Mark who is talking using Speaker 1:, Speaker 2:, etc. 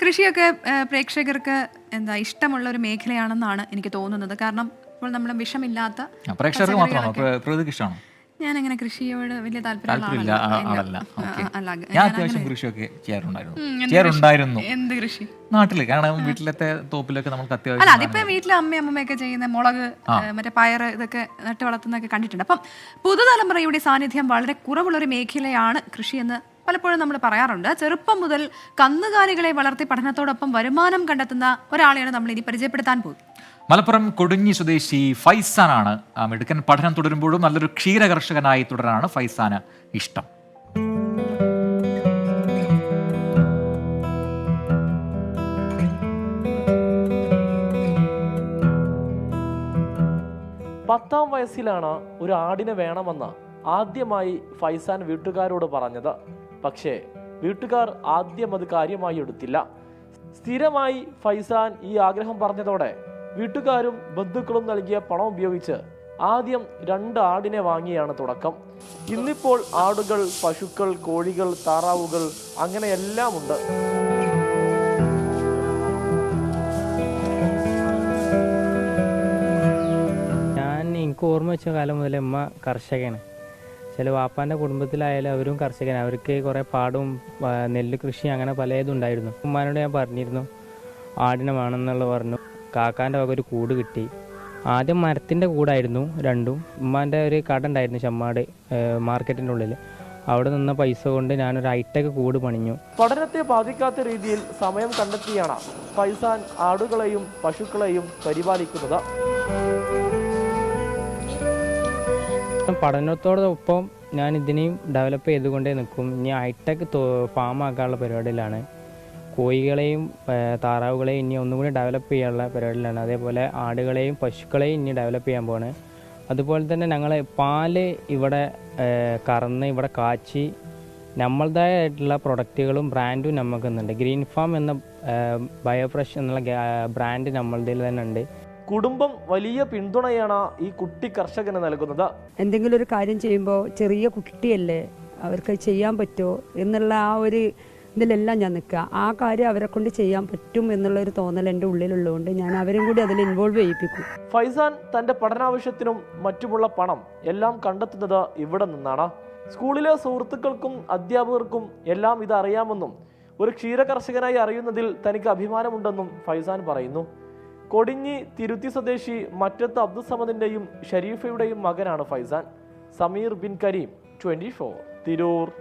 Speaker 1: കൃഷിയൊക്കെ പ്രേക്ഷകർക്ക് എന്താ ഇഷ്ടമുള്ള ഒരു മേഖലയാണെന്നാണ് എനിക്ക് തോന്നുന്നത്. കാരണം ഇപ്പോൾ നമ്മൾ വിഷമില്ലാത്ത
Speaker 2: പ്രേക്ഷകർക്ക് മാത്രമാണോ? പ്ര- ഇഷ്ടമാണോ?
Speaker 1: ഞാൻ അങ്ങനെ കൃഷിയോട് വലിയ
Speaker 2: താല്പര്യമില്ല. ഞാൻ അത്യാവശ്യം കൃഷിയൊക്കെ ചെയ്യാറുണ്ടായിരുന്നു. ചെയ്യാറുണ്ടായിരുന്നു.
Speaker 1: എന്ത് കൃഷി?
Speaker 2: നാട്ടിൽ കാരണം വീട്ടിലത്തെ തോപ്പിലൊക്കെ നമുക്ക്
Speaker 1: അല്ല അതിപ്പോ വീട്ടിലെ അമ്മ അമ്മയൊക്കെ ചെയ്യുന്ന മുളക് മറ്റേ പയർ ഇതൊക്കെ നട്ട് വളർത്തുന്നൊക്കെ കണ്ടിട്ടുണ്ട്. അപ്പം പുതുതലമുറയുടെ സാന്നിധ്യം വളരെ കുറവുള്ള ഒരു മേഖലയാണ് കൃഷി എന്ന് പലപ്പോഴും നമ്മൾ പറയാറുണ്ട് ചെറുപ്പം മുതൽ കന്നുകാലികളെ വളർത്തി പഠനത്തോടൊപ്പം വരുമാനം കണ്ടെത്തുന്ന ഒരാളെയാണ് നമ്മൾ ഇനി പരിചയപ്പെടുത്താൻ പോകുന്നത്.
Speaker 2: മലപ്പുറം കൊടുങ്ങി സ്വദേശി ഫൈസാനാണ്. ആ മിടുക്കൻ പഠനം തുടരുമ്പോഴും നല്ലൊരു ക്ഷീര കർഷകനായി തുടരാനാണ് ഫൈസാന് ഇഷ്ടം.
Speaker 3: പത്താം വയസ്സിലാണ് ഒരു ആടിനെ വേണമെന്ന് ആദ്യമായി ഫൈസാൻ വീട്ടുകാരോട് പറഞ്ഞത്. പക്ഷേ വീട്ടുകാർ ആദ്യം അത് കാര്യമായി എടുത്തില്ല. സ്ഥിരമായി ഫൈസാൻ ഈ ആഗ്രഹം പറഞ്ഞതോടെ വീട്ടുകാരും ബന്ധുക്കളും നൽകിയ പണം ഉപയോഗിച്ച് ആദ്യം രണ്ട് ആടിനെ വാങ്ങിയാണ് തുടക്കം. ഇന്നിപ്പോൾ ആടുകൾ പശുക്കൾ കോഴികൾ താറാവുകൾ അങ്ങനെ എല്ലാം ഉണ്ട്
Speaker 4: ഞാൻ എനിക്ക് ഓർമ്മ വെച്ച കാലം മുതലേ അമ്മ കർഷകയാണ് ചില വാപ്പാന്റെ കുടുംബത്തിലായാലും അവരും കർഷകൻ അവർക്ക് കുറേ പാടും നെല്ല് കൃഷി അങ്ങനെ പലതും ഉണ്ടായിരുന്നു ഉമ്മാനോട് ഞാൻ പറഞ്ഞിരുന്നു ആടിനെ വേണമെന്നുള്ള പറഞ്ഞു. കാക്കാന്റെ വക ഒരു കൂട് കിട്ടി. ആദ്യം മരത്തിന്റെ കൂടായിരുന്നു രണ്ടും. ഉമ്മാന്റെ ഒരു കട ഉണ്ടായിരുന്നു ചെമ്മാട് മാർക്കറ്റിന്റെ ഉള്ളിൽ. അവിടെ നിന്ന പൈസ കൊണ്ട് ഞാൻ ഒരു ഹൈടെക് കൂട് പണിഞ്ഞു.
Speaker 3: പഠനത്തെ ബാധിക്കാത്ത രീതിയിൽ സമയം കണ്ടെത്തിയാണ് പൈസാൻ ആടുകളെയും പശുക്കളെയും പരിപാലിക്കുന്നത്.
Speaker 4: പഠനത്തോടൊപ്പം ഞാൻ ഇതിനെയും ഡെവലപ്പ് ചെയ്തുകൊണ്ടേ നിൽക്കും. ഇനി ഹൈടെക് ഫാം ആക്കാനുള്ള പരിപാടിയിലാണ്. കോഴികളെയും താറാവുകളെയും ഇനി ഒന്നും കൂടി ഡെവലപ്പ് ചെയ്യാനുള്ള പരിപാടിയിലാണ്. അതേപോലെ ആടുകളെയും പശുക്കളെയും ഇനി ഡെവലപ്പ് ചെയ്യാൻ പോവാണ്. അതുപോലെ തന്നെ ഞങ്ങൾ പാൽ ഇവിടെ കറന്ന് ഇവിടെ കാച്ചി നമ്മളതായിട്ടുള്ള പ്രൊഡക്റ്റുകളും ബ്രാൻഡും നമുക്ക് ഇന്നുണ്ട് ഗ്രീൻ ഫാം എന്ന ബയോഫ്രഷ് എന്നുള്ള ബ്രാൻഡ് നമ്മളുടെ തന്നെ ഉണ്ട്.
Speaker 3: കുടുംബം വലിയ പിന്തുണയാണ് ഈ കുട്ടി കർഷകന് നൽകുന്നത്.
Speaker 5: എന്തെങ്കിലും ഒരു കാര്യം ചെയ്യുമ്പോൾ ചെറിയ കുട്ടിയല്ലേ അവർക്ക് ചെയ്യാൻ പറ്റുമോ എന്നുള്ള ആ ഒരു ഇതിലെല്ലാം ഞാൻ നിൽക്കുക. ആ കാര്യം അവരെ കൊണ്ട് ചെയ്യാൻ പറ്റും എന്നുള്ള ഒരു തോന്നൽ എന്റെ ഉള്ളിലുള്ളതുകൊണ്ട് ഞാൻ അവരും കൂടി അതിൽ ഇൻവോൾവ് ചെയ്യിപ്പിക്കും.
Speaker 3: ഫൈസാൻ തന്റെ പഠനാവശ്യത്തിനും മറ്റുമുള്ള പണം എല്ലാം കണ്ടെത്തുന്നത് ഇവിടെ നിന്നാണ്. സ്കൂളിലെ സുഹൃത്തുക്കൾക്കും അധ്യാപകർക്കും എല്ലാം ഇത് അറിയാമെന്നും ഒരു ക്ഷീര കർഷകനായി അറിയുന്നതിൽ തനിക്ക് അഭിമാനമുണ്ടെന്നും ഫൈസാൻ പറയുന്നു. കൊടിഞ്ഞി തിരുത്തി സ്വദേശി മറ്റത്ത് അബ്ദുസമദിന്റെയും ഷരീഫയുടെയും മകനാണ് Faizan. Sameer bin Kareem twenty four. Tirur.